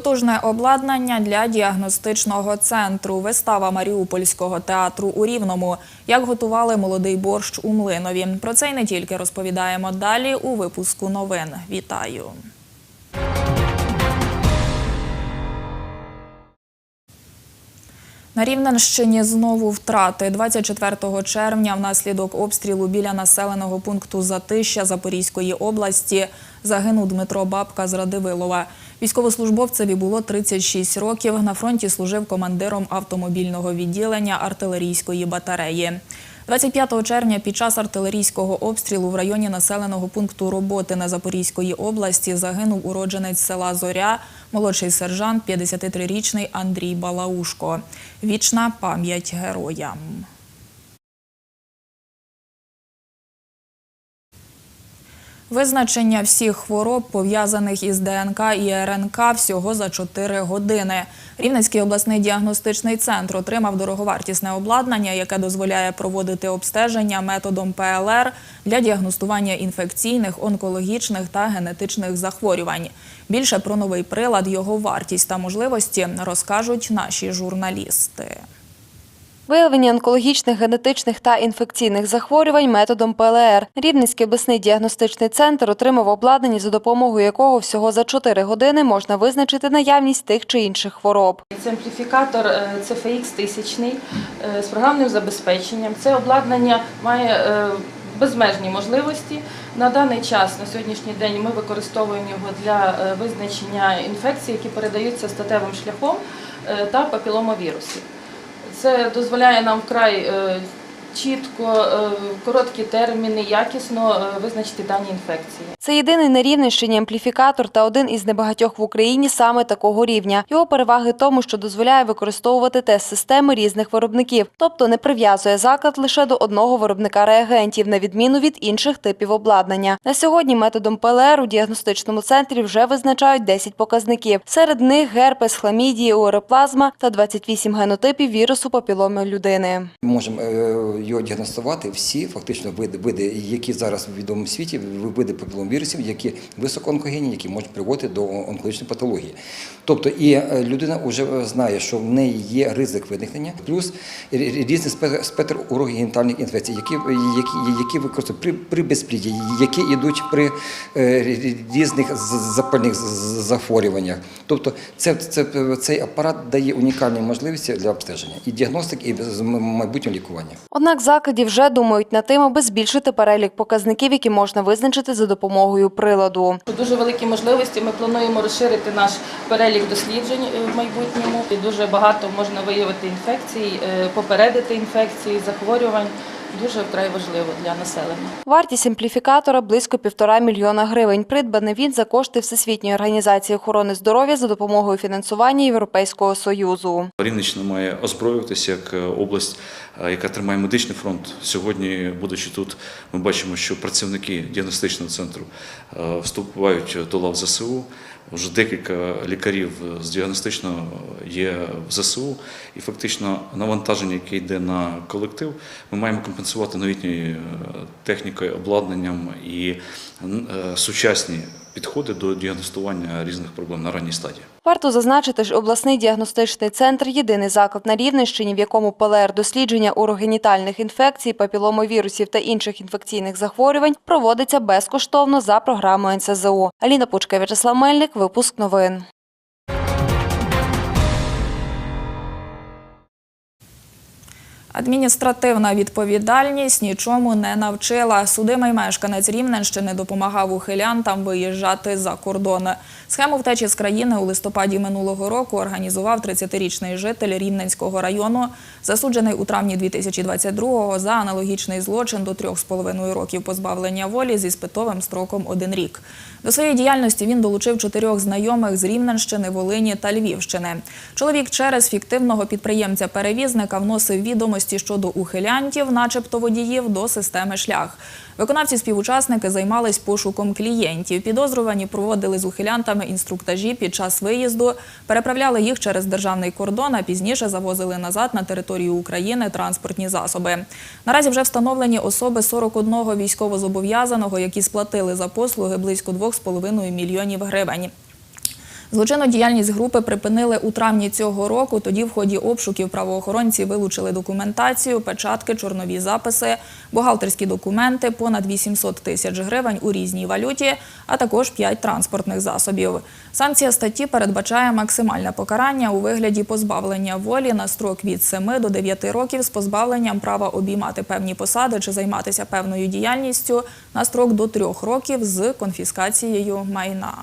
Потужне обладнання для діагностичного центру. Вистава Маріупольського театру у Рівному. Як готували молодий борщ у Млинові. Про це й не тільки розповідаємо далі у випуску новин. Вітаю! На Рівненщині знову втрати. 24 червня внаслідок обстрілу біля населеного пункту Затища Запорізької області загинув Дмитро Бабка з Радивилова. Військовослужбовцеві було 36 років. На фронті служив командиром автомобільного відділення артилерійської батареї. 25 червня під час артилерійського обстрілу в районі населеного пункту Роботине Запорізької області загинув уродженець села Зоря, молодший сержант, 53-річний Андрій Балаушко. Вічна пам'ять героям. Визначення всіх хвороб, пов'язаних із ДНК і РНК, всього за 4 години. Рівненський обласний діагностичний центр отримав дороговартісне обладнання, яке дозволяє проводити обстеження методом ПЛР для діагностування інфекційних, онкологічних та генетичних захворювань. Більше про новий прилад, його вартість та можливості розкажуть наші журналісти. Виявлення онкологічних, генетичних та інфекційних захворювань методом ПЛР. Рівненський обласний діагностичний центр отримав обладнання, за допомогою якого всього за 4 години можна визначити наявність тих чи інших хвороб. Це ампліфікатор е, CFX 1000 е, з програмним забезпеченням. Це обладнання має е, безмежні можливості. На даний час, на сьогоднішній день, ми використовуємо його для е, визначення інфекцій, які передаються статевим шляхом е, та папіломовірусів. Це дозволяє нам вкрай е, чітко, е, короткі терміни, якісно е, визначити дані інфекції. Це єдиний на Рівненщині ампліфікатор та один із небагатьох в Україні саме такого рівня. Його переваги тому, що дозволяє використовувати тест-системи різних виробників, тобто не прив'язує заклад лише до одного виробника реагентів, на відміну від інших типів обладнання. На сьогодні методом ПЛР у діагностичному центрі вже визначають 10 показників. Серед них герпес, хламідії, уреплазма та 28 генотипів вірусу папіломи людини. Можемо е, його діагностувати всі фактично види, види, які зараз в відомому світі, види папіломвірусів, які високоонкогенні, які можуть приводити до онкологічної патології. Тобто і е, людина вже знає, що в неї є ризик виникнення, плюс рі- різний спе- спектр урогенітальних інфекцій, які, які, які використовують при, при безпліді, які йдуть при е, різних запальних захворюваннях. Тобто це, це, цей апарат дає унікальні можливості для обстеження і діагностики, і майбутнього лікування. Однак закладі вже думають над тим, аби збільшити перелік показників, які можна визначити за допомогою приладу. Дуже великі можливості. Ми плануємо розширити наш перелік досліджень е, в майбутньому. І Дуже багато можна виявити інфекцій, е, попередити інфекції, захворювань. Дуже вкрай важливо для населення. Вартість ампліфікатора близько півтора мільйона гривень. Придбаний він за кошти Всесвітньої організації охорони здоров'я за допомогою фінансування Європейського союзу. Рівненщина має озброюватися як е, область, е, яка тримає медичний фронт. Сьогодні, будучи тут, ми бачимо, що працівники діагностичного центру е, вступають до лав ЗСУ. Вже декілька лікарів з діагностичного є в ЗСУ, і фактично навантаження, яке йде на колектив, ми маємо компенсувати новітньою е, технікою, обладнанням і е, сучасні підходи до діагностування різних проблем на ранній стадії. Варто зазначити, що обласний діагностичний центр єдиний заклад на Рівненщині, в якому ПЛР дослідження урогенітальних інфекцій, папіломовірусів та інших інфекційних захворювань проводиться безкоштовно за програмою НСЗУ. Аліна Пучка, В'ячеслав Мельник, випуск новин. Адміністративна відповідальність нічому не навчила. Судимий мешканець Рівненщини допомагав ухилянтам виїжджати за кордон. Схему втечі з країни у листопаді минулого року організував 30-річний житель Рівненського району, засуджений у травні 2022-го за аналогічний злочин до 3,5 років позбавлення волі зі спитовим строком один рік. До своєї діяльності він долучив чотирьох знайомих з Рівненщини, Волині та Львівщини. Чоловік через фіктивного підприємця-перевізника вносив відомості щодо ухилянтів, начебто водіїв, до системи шлях. Виконавці співучасники займались пошуком клієнтів. Підозрювані проводили з ухилянтами інструктажі під час виїзду, переправляли їх через державний кордон, а пізніше завозили назад на територію України транспортні засоби. Наразі вже встановлені особи 41 військовозобов'язаного, які сплатили за послуги близько 2,5 мільйонів гривень. Злочинну діяльність групи припинили у травні цього року. Тоді в ході обшуків правоохоронці вилучили документацію, печатки, чорнові записи, бухгалтерські документи, понад 800 тисяч гривень у різній валюті, а також 5 транспортних засобів. Санкція статті передбачає максимальне покарання у вигляді позбавлення волі на строк від 7 до 9 років з позбавленням права обіймати певні посади чи займатися певною діяльністю на строк до 3 років з конфіскацією майна.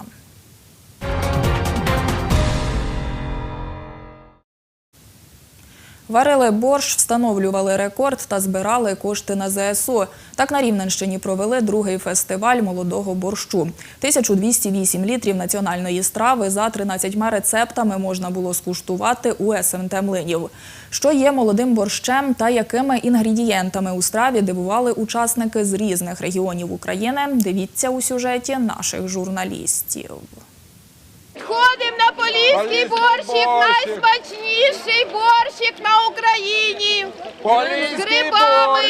Варили борщ, встановлювали рекорд та збирали кошти на ЗСУ. Так на Рівненщині провели другий фестиваль молодого борщу. 1208 літрів національної страви за 13 рецептами можна було скуштувати у СМТ Млинів. Що є молодим борщем та якими інгредієнтами у страві дивували учасники з різних регіонів України. Дивіться у сюжеті наших журналістів. Ходимо на поліський борщик, найсмачніший борщик на Україні. З грибами,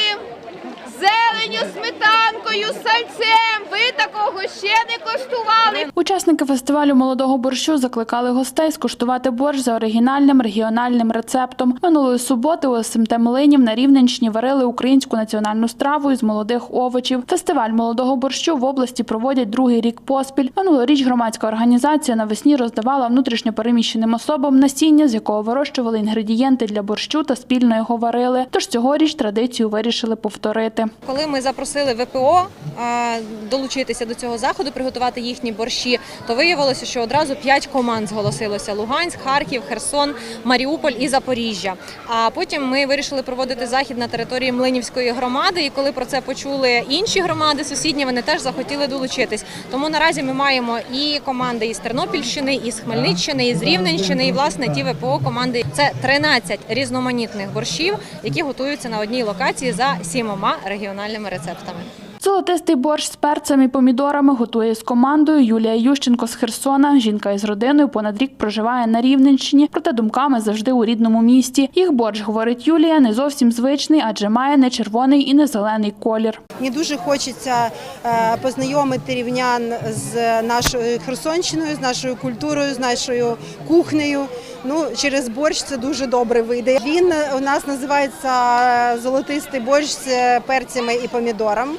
зеленю, сметанкою, сальцем. Ви такого ще не коштували. Учасники фестивалю молодого борщу закликали гостей скуштувати борщ за оригінальним регіональним рецептом. Минулої суботи у СМТ Млинів на Рівненщині варили українську національну страву із молодих овочів. Фестиваль молодого борщу в області проводять другий рік поспіль. Минулоріч громадська організація навесні роздавала внутрішньо переміщеним особам насіння, з якого вирощували інгредієнти для борщу та спільно його варили. Тож цьогоріч традицію вирішили повторити. Коли ми запросили ВПО е, долучитися до цього заходу, приготувати їхні борщі, то виявилося, що одразу п'ять команд зголосилося: Луганськ, Харків, Херсон, Маріуполь і Запоріжжя. А потім ми вирішили проводити захід на території Млинівської громади. І коли про це почули інші громади сусідні, вони теж захотіли долучитись. Тому наразі ми маємо і команди із Тернопільщини, із Хмельниччини, із Рівненщини, і власне ті ВПО команди. Це 13 різноманітних борщів, які готуються на одній локації за сімома регіональними рецептами. Золотистий борщ з перцем і помідорами готує з командою Юлія Ющенко з Херсона. Жінка із родиною понад рік проживає на Рівненщині, проте думками завжди у рідному місті. Їх борщ, говорить Юлія, не зовсім звичний, адже має не червоний і не зелений колір. Мені дуже хочеться е, познайомити рівнян з нашою Херсонщиною, з нашою культурою, з нашою кухнею. Ну, через борщ це дуже добре вийде. Він у нас називається е, золотистий борщ з перцями і помідором.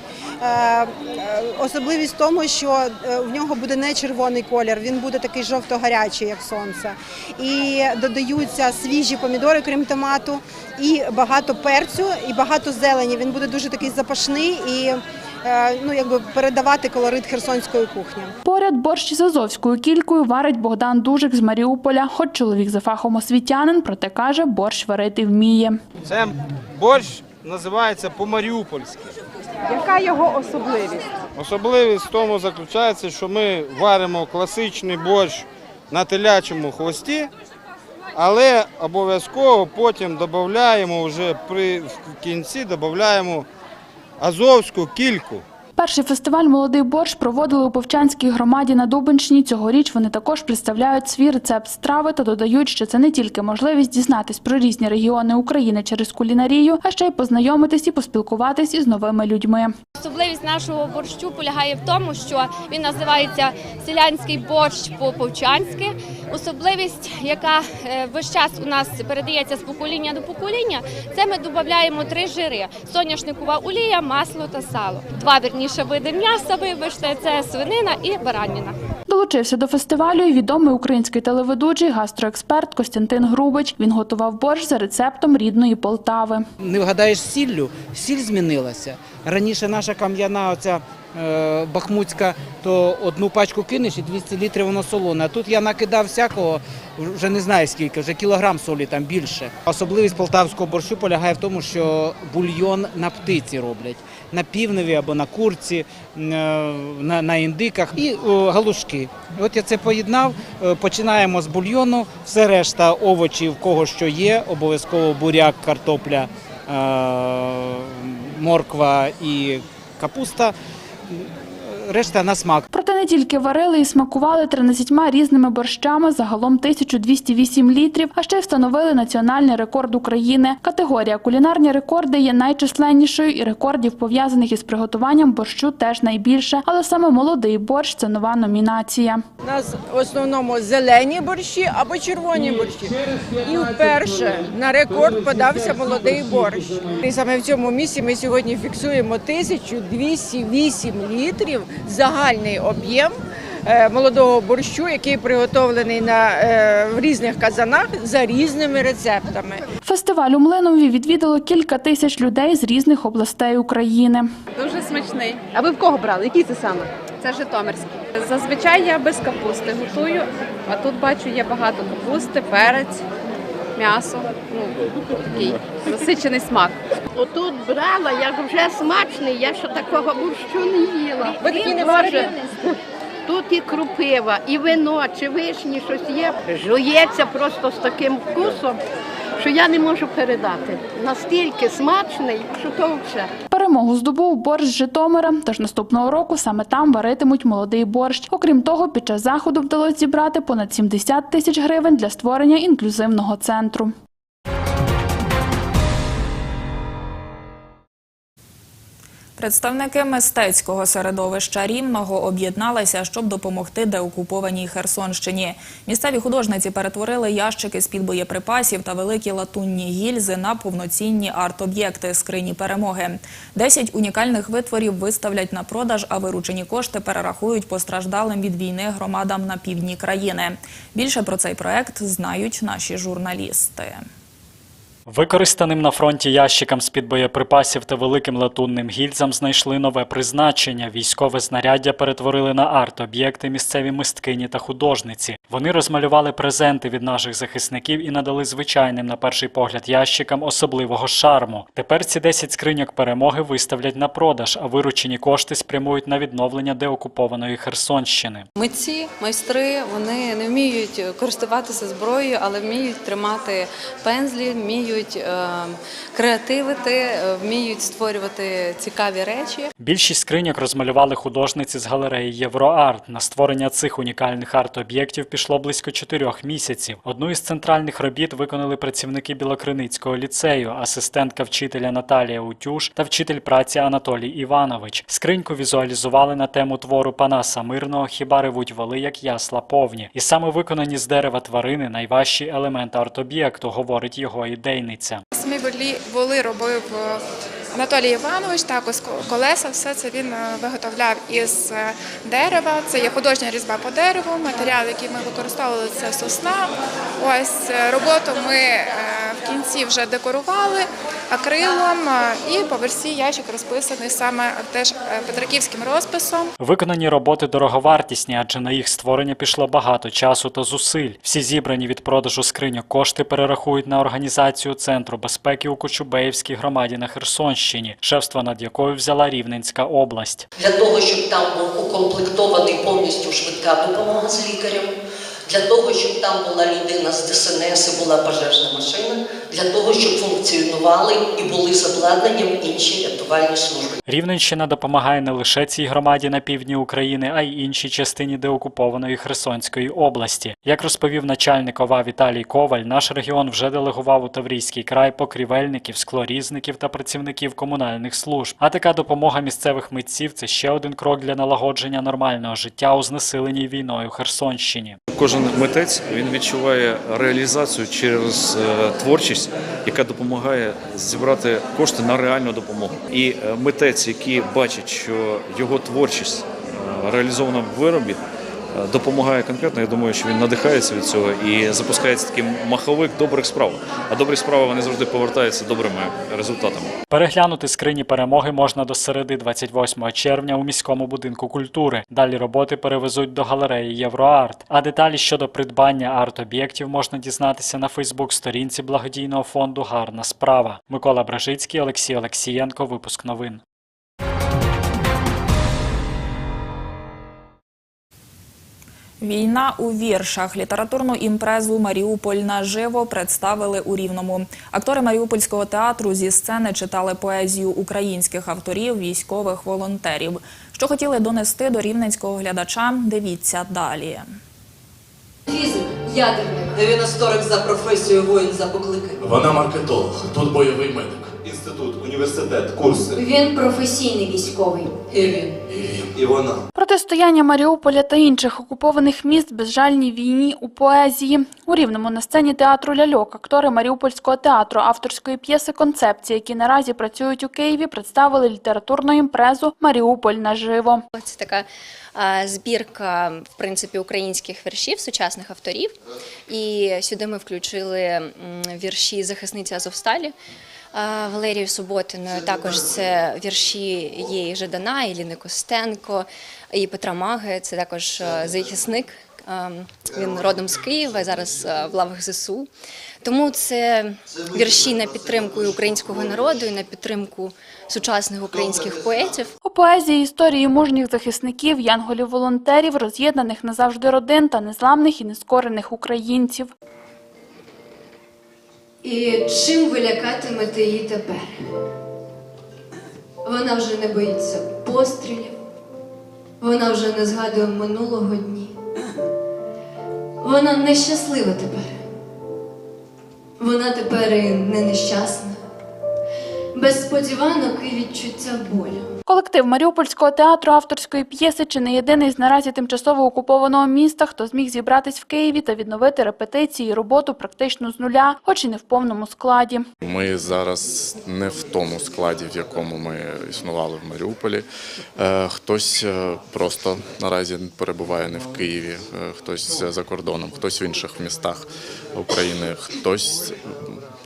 Е, е, Особливість в тому, що е, в нього буде не червоний колір, він буде такий жовто-гарячий, як сонце. І додаються свіжі помідори, крім томату, і багато перцю, і багато зелені. Він буде дуже такий запашний і ну, якби передавати колорит херсонської кухні. Поряд борщ з азовською кількою варить Богдан Дужик з Маріуполя. Хоч чоловік за фахом освітянин, проте каже, борщ варити вміє. Це борщ називається по-маріупольськи. Яка його особливість? Особливість в тому заключається, що ми варимо класичний борщ на телячому хвості, але обов'язково потім додаємо вже при в кінці додаємо азовську кільку. Перший фестиваль Молодий борщ проводили у Повчанській громаді на Дубенщині. Цьогоріч вони також представляють свій рецепт страви та додають, що це не тільки можливість дізнатись про різні регіони України через кулінарію, а ще й познайомитись і поспілкуватись із новими людьми. Особливість нашого борщу полягає в тому, що він називається селянський борщ по-повчанськи. Особливість, яка е, весь час у нас передається з покоління до покоління, це ми додаємо три жири: соняшникова олія, масло та сало. Два вірніше види м'яса, вибачте, це свинина і бараніна. Долучився до фестивалю і відомий український телеведучий гастроексперт Костянтин Грубич. Він готував борщ за рецептом рідної Полтави. не вгадаєш сіллю, сіль змінилася. Раніше наша кам'яна, оця е, бахмутська, то одну пачку кинеш і 200 літрів воно солоне. А тут я накидав всякого, вже не знаю скільки, вже кілограм солі там більше. Особливість полтавського борщу полягає в тому, що бульйон на птиці роблять. На півневі або на курці, е, на, на індиках і галушки. От я це поєднав. Е, Починаємо з бульйону, все решта овочів, кого що є, обов'язково буряк, картопля, морква і капуста. Решта на смак. Проте не тільки варили і смакували 13 різними борщами, загалом 1208 літрів, а ще й встановили національний рекорд України. Категорія кулінарні рекорди є найчисленнішою, і рекордів, пов'язаних із приготуванням борщу, теж найбільше. Але саме молодий борщ це нова номінація. У нас в основному зелені борщі або червоні борщі. І вперше на рекорд подався молодий борщ. І саме в цьому місці ми сьогодні фіксуємо 1208 літрів загальний об'єм е, молодого борщу, який приготовлений на, е, в різних казанах за різними рецептами. Фестиваль у Млинові відвідало кілька тисяч людей з різних областей України. Дуже смачний. А ви в кого брали? Який це саме? Це житомирський. Зазвичай я без капусти готую, а тут бачу є багато капусти, перець, м'ясо. Ну такий насичений смак. Отут брала, як вже смачний, я ще такого борщу не їла. Ви такі не може. Тут і крупива, і вино, чи вишні, щось є. Жується просто з таким вкусом, що я не можу передати. Настільки смачний, що то все. Перемогу здобув борщ Житомира, тож наступного року саме там варитимуть молодий борщ. Окрім того, під час заходу вдалося зібрати понад 70 тисяч гривень для створення інклюзивного центру. Представники мистецького середовища Рівного об'єдналися, щоб допомогти деокупованій Херсонщині. Місцеві художниці перетворили ящики з-під боєприпасів та великі латунні гільзи на повноцінні арт-об'єкти скрині перемоги. Десять унікальних витворів виставлять на продаж, а виручені кошти перерахують постраждалим від війни громадам на півдні країни. Більше про цей проект знають наші журналісти. Використаним на фронті ящикам з-під боєприпасів та великим латунним гільзам знайшли нове призначення. Військове знаряддя перетворили на арт-об'єкти місцеві мисткині та художниці. Вони розмалювали презенти від наших захисників і надали звичайним на перший погляд ящикам особливого шарму. Тепер ці 10 скриньок перемоги виставлять на продаж, а виручені кошти спрямують на відновлення деокупованої Херсонщини. Митці, майстри, вони не вміють користуватися зброєю, але вміють тримати пензлі, вміють е, креативити, е, вміють створювати цікаві речі. Більшість скриньок розмалювали художниці з галереї Євроарт. На створення цих унікальних арт-об'єктів пішло близько чотирьох місяців. Одну із центральних робіт виконали працівники Білокриницького ліцею, асистентка вчителя Наталія Утюш та вчитель праці Анатолій Іванович. Скриньку візуалізували на тему твору Панаса Мирного Хіба ревуть воли, як ясла повні. І саме виконані з дерева тварини найважчий елемент арт-об'єкту, говорить його ідейниця. Самі воли робив е, Анатолій Іванович, також колеса, все це він е, виготовляв із е, дерева. Це є художня різьба по дереву, матеріал, який ми використовували, це сосна. Ось роботу ми кінці вже декорували акрилом е, і по версії ящик розписаний саме теж е, петриківським розписом. Виконані роботи дороговартісні, адже на їх створення пішло багато часу та зусиль. Всі зібрані від продажу скриньок кошти перерахують на організацію Центру безпеки у Кочубеївській громаді на Херсонщині, шефство над якою взяла Рівненська область. для того, щоб там був укомплектований повністю швидка допомога з лікарем, для того, щоб там була людина з ДСНС і була пожежна машина, для того, щоб функціонували і були з обладнанням інші рятувальні служби. Рівненщина допомагає не лише цій громаді на півдні України, а й іншій частині деокупованої Херсонської області. Як розповів начальник ОВА Віталій Коваль, наш регіон вже делегував у Таврійський край покрівельників, склорізників та працівників комунальних служб. А така допомога місцевих митців це ще один крок для налагодження нормального життя у знесиленій війною Херсонщині. Кожен митець він відчуває реалізацію через е, творчість, яка допомагає зібрати кошти на реальну допомогу. І е, митець, який бачить, що його творчість е, реалізована в виробі, допомагає конкретно. Я думаю, що він надихається від цього і запускається такий маховик добрих справ. А добрі справи вони завжди повертаються добрими результатами. Переглянути скрині перемоги можна до середи 28 червня у міському будинку культури. Далі роботи перевезуть до галереї Євроарт. А деталі щодо придбання арт-об'єктів можна дізнатися на Фейсбук-сторінці благодійного фонду Гарна справа. Микола Бражицький, Олексій Олексієнко. Випуск новин. Війна у віршах. Літературну імпрезу Маріуполь наживо представили у Рівному. Актори Маріупольського театру зі сцени читали поезію українських авторів, військових волонтерів. Що хотіли донести до рівненського глядача, дивіться далі. Фізик, ядерник. Він історик за професією, воїн за покликанням. Вона маркетолог, тут бойовий медик. Інститут, університет, курси. Він професійний військовий. І він. І вона. Протистояння Маріуполя та інших окупованих міст безжальній війні у поезії. У Рівному на сцені театру «Ляльок» актори Маріупольського театру авторської п'єси «Концепції», які наразі працюють у Києві, представили літературну імпрезу «Маріуполь наживо». Це така збірка, в принципі, українських віршів сучасних авторів. І сюди ми включили вірші захисниці Азовсталі. а, Валерії Суботиної також це вірші Єї Жадана, Іліни Костенко і Петра Маги. Це також е, захисник. Ем, Він родом з Києва, зараз е, в лавах ЗСУ. Тому це вірші на підтримку і українського народу, і на підтримку сучасних українських поетів. У поезії історії мужніх захисників, янголів-волонтерів, роз'єднаних назавжди родин та незламних і нескорених українців. І чим ви лякатимете її тепер? Вона вже не боїться пострілів, вона вже не згадує минулого дні. Вона нещаслива тепер. Вона тепер і не нещасна, без сподіванок і відчуття болю. Колектив Маріупольського театру авторської п'єси чи не єдиний з наразі тимчасово окупованого міста, хто зміг зібратись в Києві та відновити репетиції і роботу практично з нуля, хоч і не в повному складі. Ми зараз не в тому складі, в якому ми існували в Маріуполі. Е, Хтось е, просто наразі перебуває не в Києві, е, хтось за кордоном, хтось в інших містах України, хтось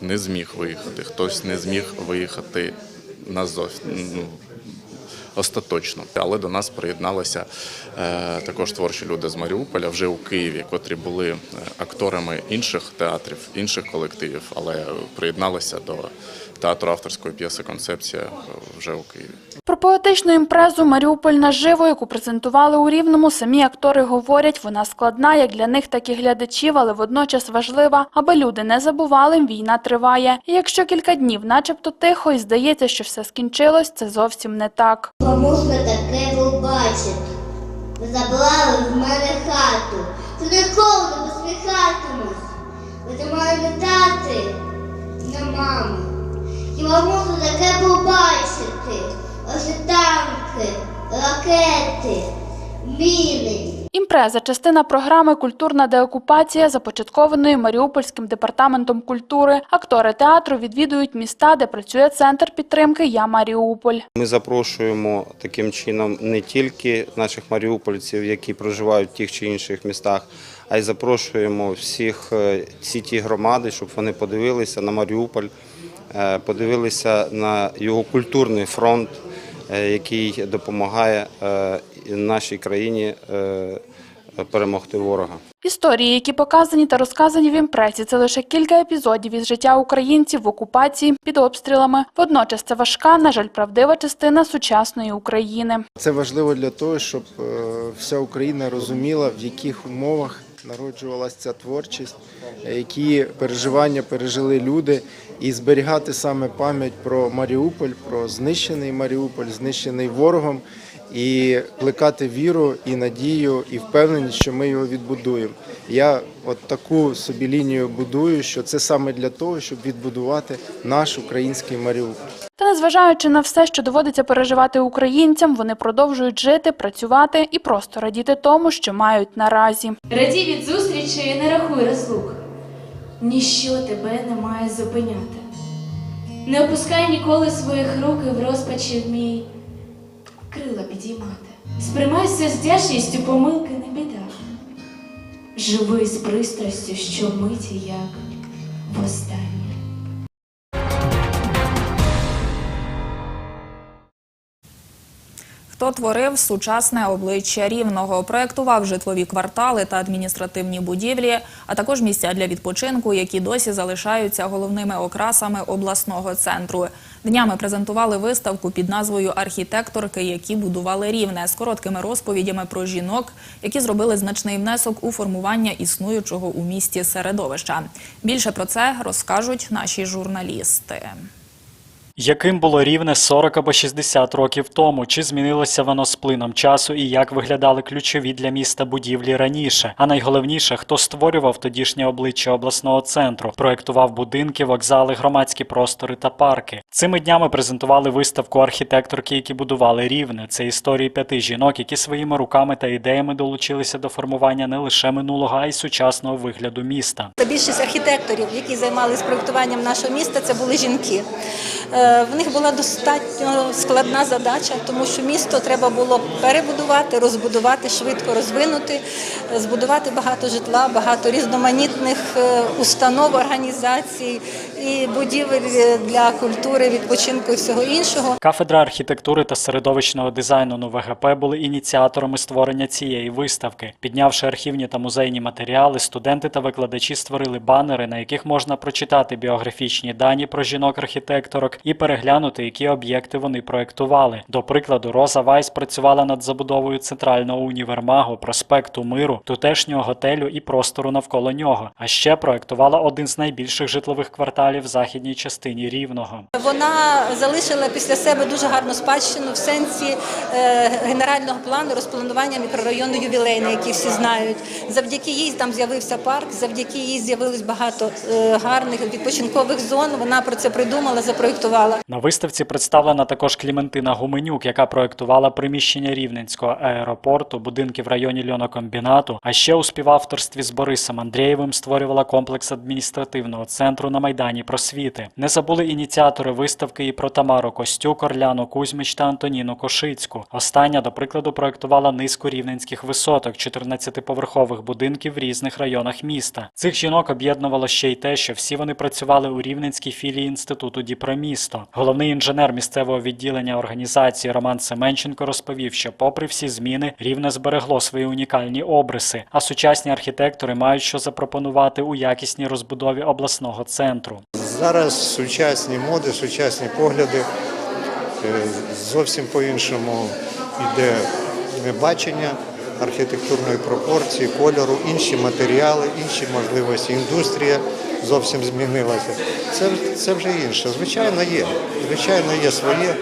не зміг виїхати, хтось не зміг виїхати назов. Остаточно, але до нас приєдналися е, також творчі люди з Маріуполя вже у Києві, котрі були е, акторами інших театрів, інших колективів, але приєдналися до театру авторської п'єси Концепція вже у Києві. Про поетичну імпрезу Маріуполь наживо, яку презентували у Рівному, самі актори говорять, вона складна як для них, так і глядачів, але водночас важлива, аби люди не забували, війна триває. І якщо кілька днів, начебто тихо, і здається, що все скінчилось, це зовсім не так. Можна таке побачити. Ви забрали в мене хату. Ти ніколи не посміхатимусь. Ви до мене не тати, не Хіба можна таке побачити? Ось танки, ракети, міни. Імпреза частина програми Культурна деокупація, започаткованої Маріупольським департаментом культури. Актори театру відвідують міста, де працює центр підтримки Я Маріуполь. Ми запрошуємо таким чином не тільки наших маріупольців, які проживають в тих чи інших містах, а й запрошуємо всіх е, всі ті громади, щоб вони подивилися на Маріуполь, е, подивилися на його культурний фронт, е, який допомагає е, нашій країні е, перемогти ворога. Історії, які показані та розказані в імпресі, це лише кілька епізодів із життя українців в окупації під обстрілами. Водночас це важка, на жаль, правдива частина сучасної України. Це важливо для того, щоб е, вся Україна розуміла, в яких умовах народжувалася ця творчість, які переживання пережили люди, і зберігати саме пам'ять про Маріуполь, про знищений Маріуполь, знищений ворогом, і плекати віру і надію, і впевненість, що ми його відбудуємо. Я от таку собі лінію будую, що це саме для того, щоб відбудувати наш український Маріуполь. Та незважаючи на все, що доводиться переживати українцям, вони продовжують жити, працювати і просто радіти тому, що мають наразі. Радій від зустрічі і не рахуй розлук. Ніщо тебе не має зупиняти. Не опускай ніколи своїх рук і в розпачі вмій крила підіймати. Сприймайся з вдячністю, помилки не біда. Живи з пристрастю, що миті як востаннє. Хто творив сучасне обличчя рівного, проектував житлові квартали та адміністративні будівлі, а також місця для відпочинку, які досі залишаються головними окрасами обласного центру. Днями презентували виставку під назвою Архітекторки, які будували рівне з короткими розповідями про жінок, які зробили значний внесок у формування існуючого у місті середовища. Більше про це розкажуть наші журналісти. Яким було рівне 40 або 60 років тому? Чи змінилося воно з плином часу і як виглядали ключові для міста будівлі раніше? А найголовніше, хто створював тодішнє обличчя обласного центру, проектував будинки, вокзали, громадські простори та парки. Цими днями презентували виставку архітекторки, які будували рівне. Це історії п'яти жінок, які своїми руками та ідеями долучилися до формування не лише минулого, а й сучасного вигляду міста. Та більшість архітекторів, які займалися проєктуванням нашого міста, це були жінки. Е, В них була достатньо складна задача, тому що місто треба було перебудувати, розбудувати, швидко розвинути, е, збудувати багато житла, багато різноманітних е, установ, організацій і будівель для культури, відпочинку і всього іншого. Кафедра архітектури та середовищного дизайну НУВГП були ініціаторами створення цієї виставки. Піднявши архівні та музейні матеріали, студенти та викладачі створили банери, на яких можна прочитати біографічні дані про жінок-архітекторок і переглянути, які об'єкти вони проектували. До прикладу, Роза Вайс працювала над забудовою центрального універмагу, проспекту Миру, тутешнього готелю і простору навколо нього. А ще проектувала один з найбільших житлових кварталів в західній частині Рівного. Вона залишила після себе дуже гарну спадщину в сенсі е, генерального плану розпланування мікрорайону ювілейний, який всі знають. Завдяки їй там з'явився парк, завдяки їй з'явилось багато е, гарних відпочинкових зон. Вона про це придумала, запроєктувала. На виставці представлена також Кліментина Гуменюк, яка проектувала приміщення Рівненського аеропорту, будинки в районі льонокомбінату, а ще у співавторстві з Борисом Андрієвим створювала комплекс адміністративного центру на Майдані Просвіти. Не забули ініціатори виставки і про Тамару Костюк, Орляну Кузьміч та Антоніну Кошицьку. Остання, до прикладу, проектувала низку рівненських висоток, 14-поверхових будинків в різних районах міста. Цих жінок об'єднувало ще й те, що всі вони працювали у рівненській філії інституту Діпромісто. Головний інженер місцевого відділення організації Роман Семенченко розповів, що, попри всі зміни, рівне зберегло свої унікальні обриси, а сучасні архітектори мають що запропонувати у якісній розбудові обласного центру. Зараз сучасні моди, сучасні погляди, е, зовсім по-іншому йде бачення архітектурної пропорції, кольору, інші матеріали, інші можливості. Індустрія зовсім змінилася. Це, це вже інше. Звичайно, є. Звичайно, є своє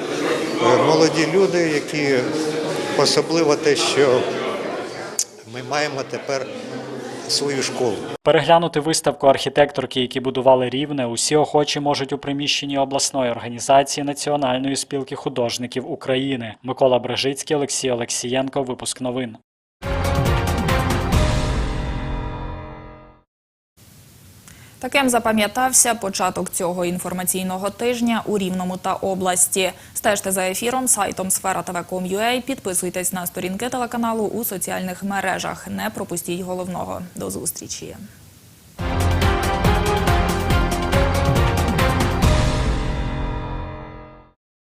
е, молоді люди, які особливо те, що ми маємо тепер свою школу. Переглянути виставку архітекторки, які будували рівне, усі охочі можуть у приміщенні обласної організації Національної спілки художників України. Микола Брежицький, Олексій Олексієнко. Випуск новин. Таким запам'ятався початок цього інформаційного тижня у Рівному та області. Стежте за ефіром сайтом Сфера Підписуйтесь на сторінки телеканалу у соціальних мережах. Не пропустіть головного. До зустрічі.